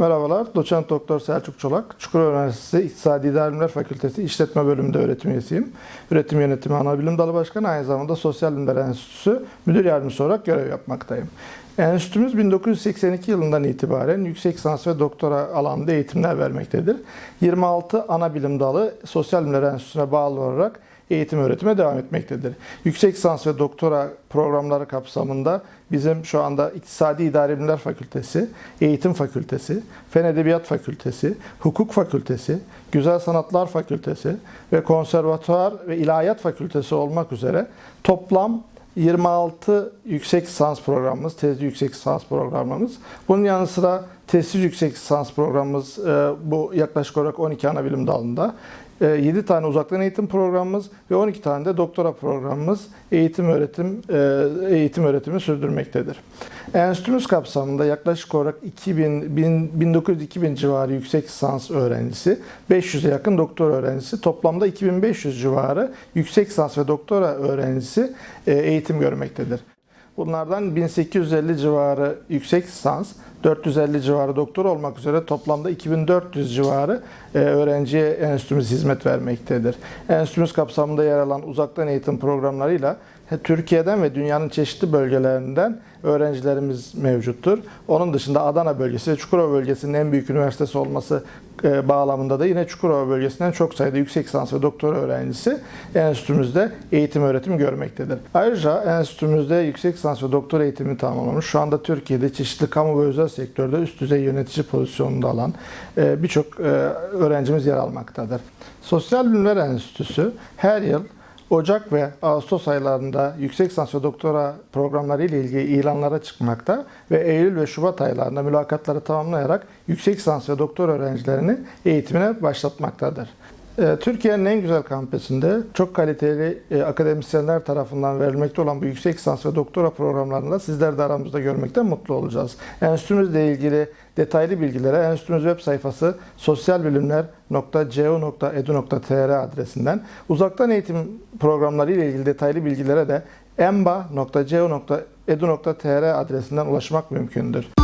Merhabalar, doçent doktor Selçuk Çolak, Çukurova Üniversitesi İktisadi İdari Bilimler Fakültesi İşletme Bölümünde öğretim üyesiyim. Üretim Yönetimi Ana Bilim Dalı Başkanı, aynı zamanda Sosyal Bilimler Enstitüsü Müdür Yardımcısı olarak görev yapmaktayım. Enstitümüz 1982 yılından itibaren yüksek lisans ve doktora alanında eğitimler vermektedir. 26 ana bilim dalı Sosyal Bilimler Enstitüsü'ne bağlı olarak eğitim öğretime devam etmektedir. Yüksek lisans ve doktora programları kapsamında bizim şu anda İktisadi İdari Bilimler Fakültesi, Eğitim Fakültesi, Fen Edebiyat Fakültesi, Hukuk Fakültesi, Güzel Sanatlar Fakültesi ve Konservatuvar ve İlahiyat Fakültesi olmak üzere toplam 26 yüksek lisans programımız, tezli yüksek lisans programımız. Bunun yanı sıra tezsiz yüksek lisans programımız e, bu yaklaşık olarak 12 ana bilim dalında. 7 tane uzaktan eğitim programımız ve 12 tane de doktora programımız eğitim öğretim e, eğitim öğretimi sürdürmektedir. Enstitümüz kapsamında yaklaşık olarak 2000 1900-2000 civarı yüksek lisans öğrencisi, 500'e yakın doktor öğrencisi, toplamda 2500 civarı yüksek lisans ve doktora öğrencisi e, eğitim görmektedir. Bunlardan 1850 civarı yüksek lisans, 450 civarı doktor olmak üzere toplamda 2400 civarı öğrenciye enstitümüz hizmet vermektedir. Enstitümüz kapsamında yer alan uzaktan eğitim programlarıyla Türkiye'den ve dünyanın çeşitli bölgelerinden öğrencilerimiz mevcuttur. Onun dışında Adana bölgesi Çukurova bölgesinin en büyük üniversitesi olması e, bağlamında da yine Çukurova bölgesinden çok sayıda yüksek lisans ve doktora öğrencisi enstitümüzde eğitim öğretim görmektedir. Ayrıca enstitümüzde yüksek lisans ve doktora eğitimi tamamlamış. Şu anda Türkiye'de çeşitli kamu ve özel sektörde üst düzey yönetici pozisyonunda alan e, birçok e, öğrencimiz yer almaktadır. Sosyal Bilimler Enstitüsü her yıl Ocak ve Ağustos aylarında yüksek lisans ve doktora programları ile ilgili ilanlara çıkmakta ve Eylül ve Şubat aylarında mülakatları tamamlayarak yüksek lisans ve doktor öğrencilerini eğitimine başlatmaktadır. Ee, Türkiye'nin en güzel kampüsünde çok kaliteli e, akademisyenler tarafından verilmekte olan bu yüksek lisans ve doktora programlarında sizler de aramızda görmekten mutlu olacağız. Enstitümüzle ilgili detaylı bilgilere enstitümüz web sayfası sosyalbilimler.co.edu.tr adresinden uzaktan eğitim programları ile ilgili detaylı bilgilere de emba.co.edu.tr adresinden ulaşmak mümkündür.